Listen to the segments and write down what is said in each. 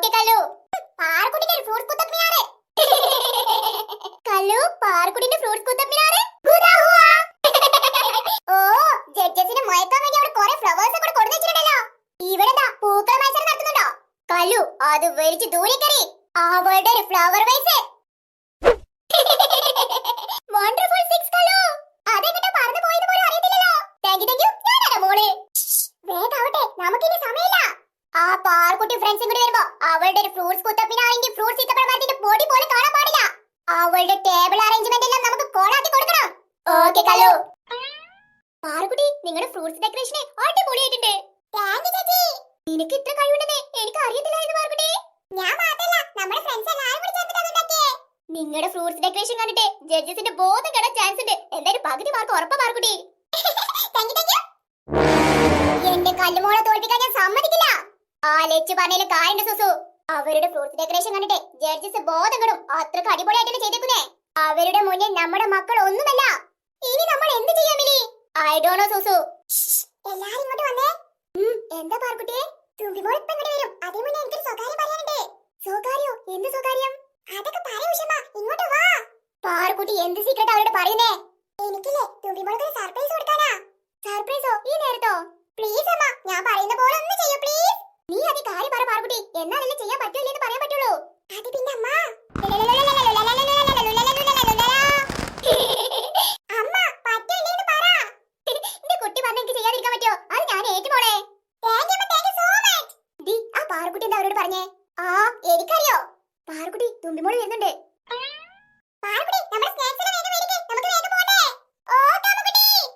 Okay കല്ലു. പാർക്കുട്ടിന്റെ ഒരു fruits കുത്തപ്പിനാറ് കല്ലു പാർക്കുട്ടിന്റെ fruits ഹുവാ ഓ ജഡ്ജസിനെ മയക്കാൻ വേണ്ടി അവിടെ കുറെ ഫ്ലവേഴ്സ് കൂടെ കൊടുത്തു വെച്ചിട്ടുണ്ടല്ലോ. ഇവിടെന്താ പൂക്കൾ മത്സരം നടത്തുന്നുണ്ടോ? കല്ലു അത് വലിച്ച് ദൂരേക്കറി അവളുടെ ഒരു flower vase wonderful six Kallu അതെങ്ങോട്ടാ പറന്നു പോയത് പോലും അറിയത്തില്ലല്ലോ താങ്ക് യു താങ്ക് യു ഞാനാണ് മോൾ വേഗാവട്ടെ നമുക്കിനി സമയമില്ല ആ പാർക്കുട്ടി ഫ്രണ്ട്സും കൂടി വരുമ്പോ അവളുടെ ഒരു ഫ്രൂട്ട്സ് കുത്തപ്പിനാണെങ്കിൽ ഫ്രൂട്ട്സ് ഈത്തപ്പഴത്തിന്റെ പൊടി പോലെ കാണാൻ പാടില്ല അവളുടെ ടേബിൾ അറേഞ്ച്മെന്റ് എല്ലാം നമുക്ക് കോളാക്കി കൊടുക്കണം. ഓക്കേ കല്ലു. പാർക്കുട്ടി നിങ്ങളുടെ ഫ്രൂട്ട്സ് ഡെക്കറേഷൻ അടിപൊളിയായിട്ടുണ്ട്. നിനക്ക് ഇത്ര കഴിവുണ്ടെന്ന് എനിക്ക് അറിയത്തില്ലായിരുന്നു പാർക്കുട്ടി ഞാൻ മാത്രമല്ല നമ്മുടെ ഫ്രണ്ട്സ് എല്ലാവരും കൂടി ചേർന്നിട്ടാ നിങ്ങളുടെ ഫ്രൂട്ട്സ് ഡെക്കറേഷൻ കണ്ടിട്ട് ജഡ്ജസിന്റെ ബോധം കെടാൻ ചാൻസ് ഉണ്ട്. എന്തായാലും പകുതി മാർക്ക് ഉറപ്പാ പാർക്കുട്ടി എന്റെ കല്ലുമോളെ തോൽപ്പിക്കാൻ ഞാൻ സമ്മതിക്കില്ല. ആ ലച്ചു പറഞ്ഞതിൽ കാര്യണ്ട് സുസു. അവരുടെ ഫ്രൂട്ട്സ് ഡെക്കറേഷൻ കണ്ടിട്ട് ജഡ്ജസ് ബോധങ്ങളും അത്രയ്ക്ക് അടിപൊളിയായിട്ടാണ് ചെയ്തേക്കുന്നേ? അവരുടെ മുന്നിൽ നമ്മുടെ മക്കൾ ഒന്നുമല്ല. ഇനി നമ്മൾ എന്ത് ചെയ്യാം മിലി ഐ ഡോണോ നോ സുസു. എല്ലാരും ഇങ്ങോട്ട് വന്നേ. എന്താ പാർക്കുട്ടിയെ തുമ്പിമോൾ ഇപ്പൊ ഇങ്ങോട്ട് വരും. അതേ മുന്നേ എനിക്കൊരു സ്വകാര്യം പറയാനുണ്ട്. സ്വകാര്യോ? എന്ത് സ്വകാര്യം? അതൊക്കെ പറയൂ ഉഷമ്മ. ഇങ്ങോട്ട് വാ. പാർക്കുട്ടി എന്ത് സീക്രട്ട് അവരോട് പറയുന്നേ? എനിക്കില്ലേ തുമ്പിമോൾക്ക് ഒരു സർപ്രൈസ് കൊടുക്കാനാ സർപ്രൈസോ ഈ നേരത്തോ പ്ലീസ് അമ്മ ഞാൻ പറയുന്ന പോലെ ഒന്ന് ചെയ്യൂ പ്ലീസ് നീ അത് കാര്യം പറ പാർക്കുട്ടി എന്നാലല്ലേ ചെയ്യാൻ പറ്റൂലെന്ന് പറയാൻ പറ്റുള്ളൂ അത് പിന്നെ അമ്മ അമ്മ പറ്റൂലെന്ന് പറ എന്റെ കുട്ടി പറഞ്ഞ എനിക്ക് ചെയ്യാതിരിക്കാൻ പറ്റോ അത് ഞാൻ ഏറ്റുമോളെ ഡി ആ പാറുക്കുട്ടി എന്താ അവരോട് പറഞ്ഞേ ആ എനിക്കറിയോ പാറുക്കുട്ടി തുമ്പിമോൾ വരുന്നുണ്ട് പാറുക്കുട്ടി നമ്മുടെ സ്നാക്സിനെ വേഗം മേടിക്ക് നമുക്ക് വേഗം പോണ്ടേ? തുമ്പിമോൾ വരുന്നുണ്ട്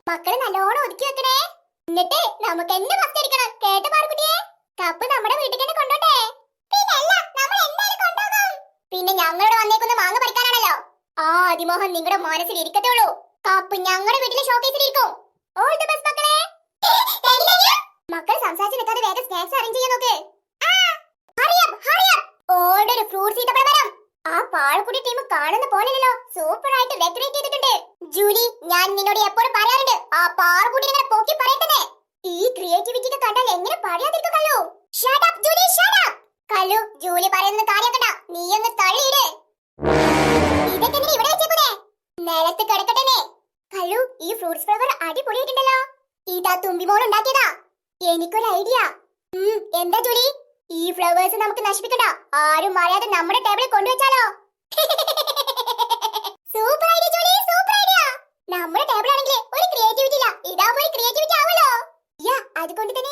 മക്കളെ നല്ലോണം ഒതുക്കി വെക്കണേ. എന്നിട്ട് നമുക്ക് എന്നെ ഫസ്റ്റ് അടിക്കണം കേട്ടോ പാറുകുട്ടിയെ കപ്പ് നമ്മുടെ വീട്ടിൽ തന്നെ കൊണ്ടോട്ടെ പിന്നെ ഞങ്ങളുടെ വന്നേക്കുന്ന മാങ്ങ പറിക്കാനാണല്ലോ. ആ അതിമോഹൻ നിങ്ങളുടെ മനസ്സിൽ ഇരിക്കത്തേ ഉള്ളൂ. കപ്പ് ഞങ്ങളുടെ വീട്ടിലെ ഷോക്കേസിൽ ഇരിക്കും. ഓൾ ദി ബെസ്റ്റ് മക്കളെ മക്കൾ സംസാരിച്ച് നിൽക്കാതെ വേഗം സ്നാക്സ് അറേഞ്ച് ചെയ്യാൻ നോക്ക് ഓർഡർ ഫ്രൂട്ട്സ് ഈത്തപ്പഴം ആ പാഴക്കുടി ടീം കാണുന്ന പോലെയല്ലോ സൂപ്പർ ആയിട്ട് ഡെക്കറേറ്റ് ചെയ്തിട്ടുണ്ട്. ജൂലി ഞാൻ നിന്നോട് എപ്പോഴും പറയാറുണ്ട് ആ പാറക്കുടി ഇങ്ങനെ പോക്കി പറയട്ടെ ഈ ക്രിയേറ്റിവിറ്റി ഒക്കെ കണ്ടാൽ എങ്ങനെ പറയാതിരിക്കും Kallu shut up Julie shut up Kallu Julie പറയുന്ന കാര്യാക്കണ്ട നീ ഒന്ന് തള്ളിയിട്. ഇതൊക്കെ എന്തിനാ ഇവിടെ വെച്ചേക്കുന്നേ നിലത്ത് കിടക്കട്ടെ കല്ലു ഈ ഫ്രൂട്ട്സ് ഫ്ലേവർ അടിപൊളിയായിട്ടുണ്ടല്ലോ. ഇതാ തുമ്പി മോൾ ഉണ്ടാക്കിയതാ. എനിക്കൊരു ഐഡിയ എന്താ ജൂലി ഈ ഫ്ലവേഴ്സ് നമുക്ക് നശിപ്പിക്കണ്ട. ആരും അറിയാതെ നമ്മുടെ ടേബിളിൽ കൊണ്ടുവച്ചാലോ super idea Julie super idea നമ്മുടെ ടേബിൾ ആണെങ്കിൽ ഒരു ക്രിയേറ്റിവിറ്റി ഇല്ല. ഇതാവുമ്പോ ക്രിയേറ്റിവിറ്റി ആവല്ലോ യാ അതുകൊണ്ട് തന്നെ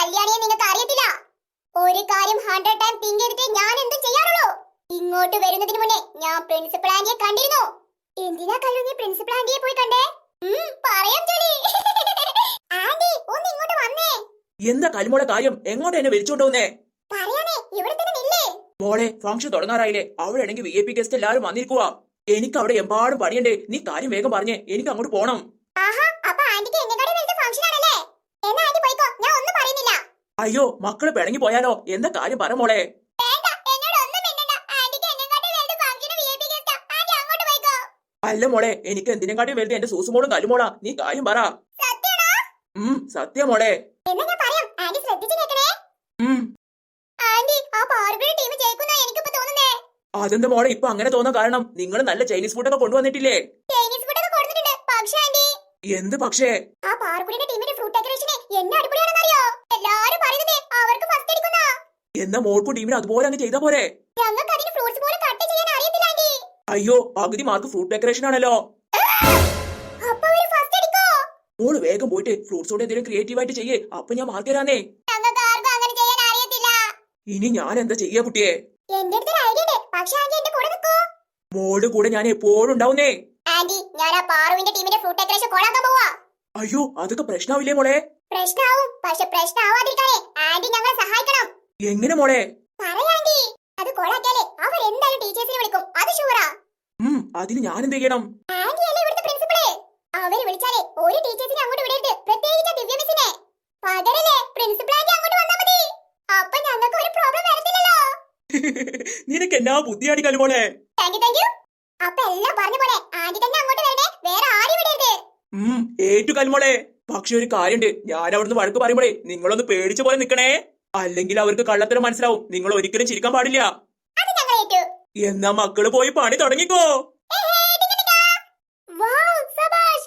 കല്യാണിയെ നിങ്ങൾക്ക് അറിയത്തില്ല. ഒരു കാര്യം ഹൺഡ്രഡ് ടൈം തിങ്ക് ചെയ്തിട്ട് ഞാൻ എന്ത് ചെയ്യാറുള്ളൂ. ഇങ്ങോട്ട് വരുന്നതിന് മുന്നേ ഞാൻ പ്രിൻസിപ്പൽ ആന്റിയെ കണ്ടിരുന്നു. എന്തിനാ കല്ലു നീ പ്രിൻസിപ്പൽ ആന്റിയെ പോയി കണ്ടേ? പറയാം ജോലി ആന്റി ഒന്ന് ഇങ്ങോട്ട് വന്നേ. എന്താ കലിമോളെ കാര്യം? എങ്ങോട്ട് എന്നെ വിളിച്ചോണ്ട് വന്നേ? പറയാനേ ഇവിടെ തന്നെ നില്ലേ. മോളെ ഫംഗ്ഷൻ തുടങ്ങാറായില്ലേ. അവിടെയാണെങ്കിൽ വി ഐ പി ഗസ്റ്റ് എല്ലാവരും വന്നിരിക്കുക എനിക്ക് അവിടെ എമ്പാടും പണിയണ്ടേ. നീ കാര്യം വേഗം പറഞ്ഞേ. എനിക്ക് അങ്ങോട്ട് പോണം. ആഹാ അപ്പൊ ആന്റിക്ക് എന്നെക്കാളും ഫംഗ്ഷൻ ആണല്ലേ? എന്നാ ആന്റി പോയിക്കോ ഞാൻ ഒന്നും പറയുന്നില്ല അയ്യോ മക്കൾ പിണങ്ങി പോയാലോ? എന്താ കാര്യം പറ മോളെ. അല്ല മോളെ എനിക്ക് എന്തിനെക്കാട്ടും വലുത് എന്റെ സൂസുമോളും കല്ലുമോളാ. നീ കാര്യം പറ. ഉം സത്യം മോളെ. അതെന്താ മോളെ ഇപ്പൊ അങ്ങനെ തോന്നാൻ കാരണം നിങ്ങൾ നല്ല ചൈനീസ് ഫുഡൊക്കെ കൊണ്ടുവന്നിട്ടില്ലേ? എന്ത് പക്ഷേ? ആ ടീമിന്റെ ഫ്രൂട്ട് ഡെക്കറേഷനെ എന്നെ എല്ലാരും പറയുന്നതേ അവർക്ക് ഫസ്റ്റ് അടിക്കുന്ന എന്നാ മോൾക്കും ടീമിന് അതുപോലെ അങ്ങ് ചെയ്താ പോരെ? അയ്യോ പകുതി മാർക്ക് ഫ്രൂട്ട് ഡെക്കറേഷൻ ആണല്ലോ. മോൾ വേഗം പോയിട്ട് ഫ്രൂട്ട്സ് കൊണ്ട് എന്തെങ്കിലും ക്രിയേറ്റീവ് ആയിട്ട് ചെയ്യേ. അപ്പൊ ഞാൻ മാർക്ക് തരാന്നേ. ഇനി ഞാൻ എന്താ ചെയ്യാ കുട്ടിയെ? മോൾ കൂടെ നിൽക്കോ മോളുടെ കൂടെ ഞാൻ എപ്പോഴും ഉണ്ടാവുന്നേ. ആന്റി ഞാൻ ആ പാറുവിന്റെ ടീമിന്റെ ഫ്രൂട്ട് ഡെക്കറേഷൻ പോവാ. അയ്യോ അതൊക്കെ പ്രശ്നാവില്ലേ മോളെ? പ്രശ്നാവും. പക്ഷെ പ്രശ്നാവാതിരിക്കാനേ ആന്റി ഞങ്ങളെ സഹായിക്കണം. എങ്ങനെ മോളെ? അത് കൊളാക്കിയാലേ അവർ എന്തായാലും ടീച്ചേഴ്സിനെ വിളിക്കും. അത് ഷുവറാ. അതിന് ഞാൻ എന്ത് ചെയ്യണം? ആന്റി അല്ലേ ഇവിടുത്തെ പ്രിൻസിപ്പളേ? അവർ വിളിച്ചാലേ ഒരു ടീച്ചേഴ്സിനെ അങ്ങോട്ട് വിടരുത്. പ്രത്യേകിച്ച് ദിവ്യ മിസ്സിനെ. പകരല്ലേ അങ്ങോട്ട് വന്നാ മതി. അപ്പൊ ഞങ്ങൾക്ക് ഒരു പ്രോബ്ലം വരത്തില്ലല്ലോ. നിനക്ക് എന്നാ ബുദ്ധിയാടി കലുമോളെ താങ്ക് യു താങ്ക് യു അപ്പൊ എല്ലാം പറഞ്ഞ പോലെ ആന്റി തന്നെ അങ്ങോട്ട് വേറെ ആരും വിടരുത്. ഉം ഏറ്റു കൽമോളെ പക്ഷെ ഒരു കാര്യണ്ട്. ഞാൻ അവിടുന്ന് വഴക്ക് പറയുമ്പോഴേ നിങ്ങളൊന്ന് പേടിച്ച പോലെ നിക്കണേ. അല്ലെങ്കിൽ അവർക്ക് കള്ളത്തരം മനസ്സിലാവും. നിങ്ങൾ ഒരിക്കലും ചിരിക്കാൻ പാടില്ല. എന്നാ മക്കൾ പോയി പണി തുടങ്ങിക്കോ.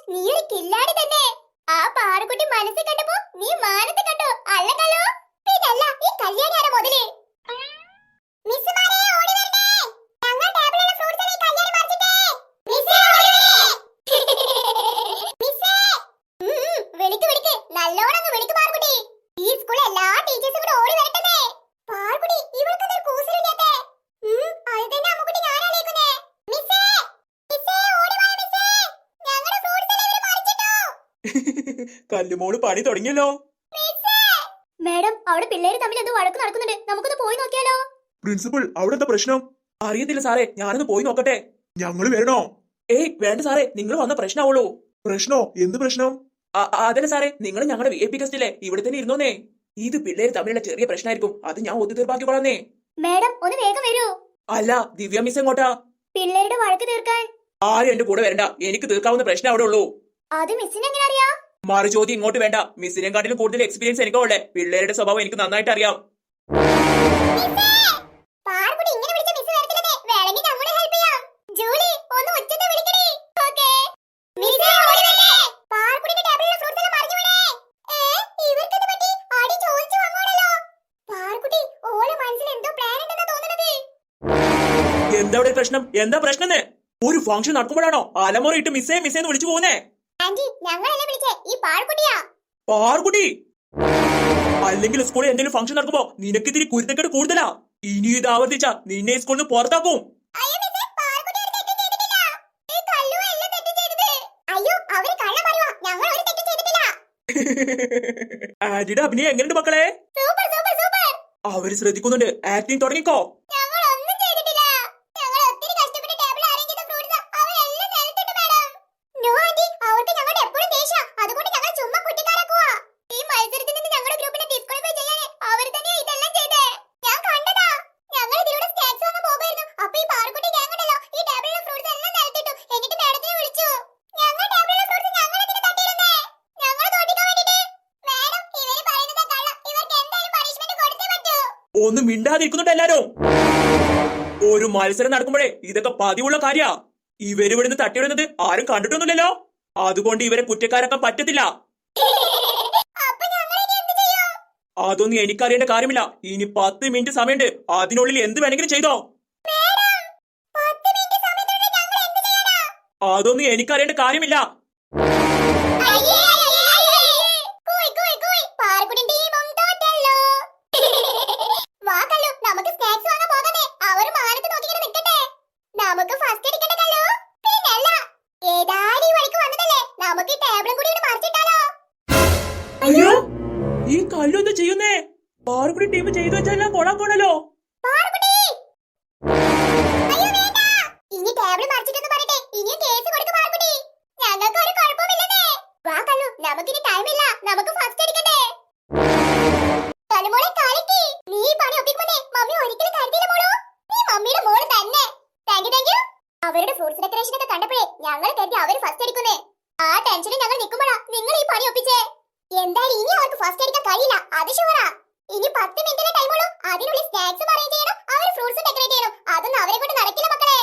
നീ ഒരു കില്ലാടി തന്നെ. ആ പാറക്കുട്ടി മനസ്സിൽ കണ്ടപ്പോ നീ മാനത്ത് കണ്ടോ? അല്ല കല്ലോ പിന്നല്ല ഈ കല്യാണി ആരാ മുതൽ മിസ്സുമാരെ ഓടി വരണേ ഞങ്ങൾ ടേബിളിലുള്ള ഫ്രൂട്ട്സ് ഈ കല്യാണി മറിച്ചിട്ടേ മിസ്സേ ഓടി വരണേ മിസ്സേ ഉം, ഉം, വിളിക്ക് വിളിക്ക് നല്ലോണം അങ്ങ് വിളിക്ക് പാർക്കുട്ടി ഈ സ്കൂളിൽ എല്ലാ ടീച്ചേഴ്സും കൂടെ ഓടി വരട്ടെ പാർക്കുട്ടി ഇവൾക്ക് ഒരു കൂസലില്ലാത്തേ ഉം, അത് തന്നെ അമ്മുക്കുട്ടി ഞാൻ ആലോചിക്കുന്നേ മിസ്സേ മിസ്സേ ഓടി വാ മിസ്സേ ഞങ്ങളുടെ ഫ്രൂട്ട്സ് എല്ലാം ഇവർ മറിച്ചിട്ടു കല്ലുമോൾ പണി തുടങ്ങിയല്ലോ. മാഡം അവിടെ പിള്ളേര് തമ്മിൽ എന്തോ വഴക്ക് നടക്കുന്നുണ്ട്. നമുക്കൊന്ന് പോയി നോക്കിയാലോ? പ്രിൻസിപ്പൾ അവിടെ എന്താ പ്രശ്നം? അറിയത്തില്ല സാറേ ഞാനൊന്ന് പോയി നോക്കട്ടെ. ഞങ്ങൾ വരണോ? ഏയ് വേണ്ട സാറേ നിങ്ങൾ വന്ന പ്രശ്നമാവുള്ളൂ പ്രശ്നോ? എന്ത് പ്രശ്നം? അതല്ല സാറേ നിങ്ങൾ ഞങ്ങളുടെ വി ഐ പി ഗസ്റ്റിലെ ഇവിടെ തന്നെ ഇരുന്നോന്നേ. ഇത് പിള്ളേര് തമ്മിലുള്ള ചെറിയ പ്രശ്നമായിരിക്കും അത് ഞാൻ ഒത്തു തീർപ്പാക്കിക്കൊള്ളാന്നേ മാഡം ഒന്ന് വേഗം വരൂ. അല്ല ദിവ്യ മിസ് എങ്ങോട്ടാ പിള്ളേരുടെ വഴക്ക് തീർക്കാൻ. ആരും എന്റെ കൂടെ വരണ്ട എനിക്ക് തീർക്കാവുന്ന പ്രശ്നം അവിടെ ഉള്ളൂ. അത് മിസ്സിന് എങ്ങനെ അറിയാം? മറു ചോദ്യം ഇങ്ങോട്ട് വേണ്ട. മിസ്സിനെക്കാട്ടിലും കൂടുതൽ എക്സ്പീരിയൻസ് എനിക്കുള്ളേ പിള്ളേരുടെ സ്വഭാവം എനിക്ക് നന്നായിട്ട് അറിയാം. എന്തോ പ്രശ്നം? എന്താ പ്രശ്നം ഒരു ഫംഗ്ഷൻ നടക്കുമ്പോഴാണോ? അലമുറയിട്ട് മിസ്സേ മിസ്സേന്ന് വിളിച്ചു പോകുന്നേ ഞങ്ങളല്ലേ വിളിച്ചേ? ഈ പാർക്കുട്ടിയാ പാർക്കുട്ടി അല്ലെങ്കിൽ സ്കൂളിൽ എന്തെങ്കിലും ഫംഗ്ഷൻ നടക്കുമ്പോ നിനക്ക് ഇതിരി കുരുത്തക്കേട് കൂടുതലാ. ഇനി ഇത് ആവർത്തിച്ച നിന്നെ സ്കൂളിൽ നിന്ന് പുറത്താക്കും. ആന്റിയുടെ അഭിനയം എങ്ങനെയുണ്ട് മക്കളെ? അവർ ശ്രദ്ധിക്കുന്നുണ്ട്. ആക്ടിങ് തുടങ്ങിക്കോ ഞങ്ങൾ ഒന്നും ചെയ്തിട്ടില്ല ഞങ്ങൾ ഒത്തിരി കഷ്ടപ്പെട്ട് ടേബിൾ അറേഞ്ച് ചെയ്ത ഫ്രൂട്ട്സ് അവരെല്ലാം നിലത്തിട്ട് മാഡം നോ ആന്റി അവർക്ക് ഞങ്ങളുടെ എപ്പോഴും ദേഷ്യം അതുകൊണ്ട് ഞങ്ങൾ ചുമ്മാ കുട്ടിക്കാരാക്കുവാ ഈ മത്സരത്തിൽ നിന്ന് ഞങ്ങളുടെ ഗ്രൂപ്പിനെ ഡിസ്ക്വാളിഫൈ ചെയ്യാൻ അവർ തന്നെയാ ഇതെല്ലാം ചെയ്തേ ഞാൻ കണ്ടതാ ഞങ്ങൾ ഇതിലൂടെ സ്നാക്സ് വാങ്ങാൻ പോകുമായിരുന്നു അപ്പൊ ഈ പാറക്കുട്ടി ഗ്യാങ് ഉണ്ടല്ലോ ഈ ടേബിളിലെ ഫ്രൂട്ട്സ് എല്ലാം നിലത്തിട്ടു എന്നിട്ട് മാഡത്തിനെ വിളിച്ചു ഞങ്ങൾ ടേബിളിലെ ഫ്രൂട്ട്സ് ഞങ്ങൾ ഇതിന് തട്ടിയിരുന്നേ ഞങ്ങൾ തോറ്റിക്കാൻ വേണ്ടിട്ട് മാഡം ഇവർ പറയുന്നത് കള്ളം ഇവർക്ക് എന്തായാലും പണിഷ്മെന്റ് കൊടുത്തേ പറ്റൂ ഒന്ന് മിണ്ടാതിരിക്കുന്നുണ്ട് എല്ലാരും. ഒരു മത്സരം നടക്കുമ്പോഴേ ഇതൊക്കെ പതിവുള്ള കാര്യാ. ഇവർ തട്ടിവിടുന്നത് ആരും കണ്ടിട്ടൊന്നുമില്ലല്ലോ. അതുകൊണ്ട് ഇവരെ കുറ്റക്കാരൊക്കെ പറ്റത്തില്ല. അതൊന്നും എനിക്കറിയേണ്ട കാര്യമില്ല. ഇനി പത്ത് മിനിറ്റ് സമയമുണ്ട്. അതിനുള്ളിൽ എന്ത് വേണമെങ്കിലും ചെയ്തോ. അതൊന്നും എനിക്കറിയേണ്ട കാര്യമില്ല. വാ കല്ലു, നമുക്കിനി നമുക്ക് ഫസ്റ്റ് അടിക്കണ്ടേ? നീ പണി മമ്മി ഒരിക്കലും മോളോ. നീ മമ്മിയുടെ മോൾ തന്നെ. അവരുടെ ഡെക്കറേഷൻ കണ്ടപ്പോഴേ ഞങ്ങൾ കരുതി ഫസ്റ്റ് അടിക്കുന്നേ. ആ നിങ്ങൾ ഈ പണി ഒപ്പിച്ചേ. എന്തായാലും ഇനി അവർക്ക് ഫസ്റ്റ് അടിക്കാൻ കഴിയില്ല. അത് ഷുവറാ ഇനി പത്ത് മിനിറ്റിലെ ഉള്ളൂ. അതിനുള്ളിൽ സ്നാക്സ് അറേഞ്ച് ചെയ്യണം. അവർ ഫ്രൂട്ട്സ് ഡെക്കറേറ്റ് ചെയ്യണം. അതൊന്നും അവരെ കൊണ്ട് നടക്കില്ല മക്കളെ.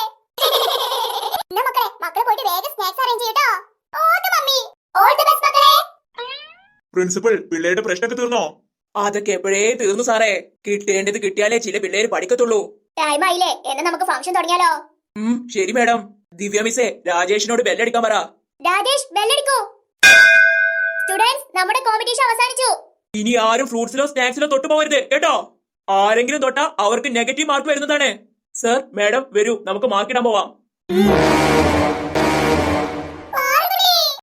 എന്നാ മക്കളെ മക്കളെ പോയിട്ട് വേഗം സ്നാക്സ് അറേഞ്ച് ചെയ്യട്ടോ the mummy. All the best മക്കളെ. പ്രിൻസിപ്പൽ പിള്ളേരുടെ പ്രശ്നമൊക്കെ തീർന്നോ? അതൊക്കെ എപ്പോഴേ തീർന്നു സാറേ. കിട്ടേണ്ടത് കിട്ടിയാലേ ചില പിള്ളേര് പഠിക്കത്തുള്ളൂ. ടൈം ആയില്ലേ. എന്നാ നമുക്ക് ഫംഗ്ഷൻ തുടങ്ങിയാലോ? ഉം ശരി മാഡം. ദിവ്യ മിസ്സേ രാജേഷിനോട് ബെല്ലടിക്കാൻ പറ. രാജേഷ് ബെല്ലടിക്കൂ സ്റ്റുഡൻസ് നമ്മുടെ കോമ്പറ്റീഷൻ അവസാനിച്ചു. ഇനി ആരും ഫ്രൂട്ട്സിലോ സ്നാക്സിലോ തൊട്ടു പോകരുത് കേട്ടോ? ആരെങ്കിലും തൊട്ടാ അവർക്ക് നെഗറ്റീവ് മാർക്ക് വരുന്നതാണ്. സർ മാഡം വരൂ. നമുക്ക് മാർക്കിടാൻ പോവാം.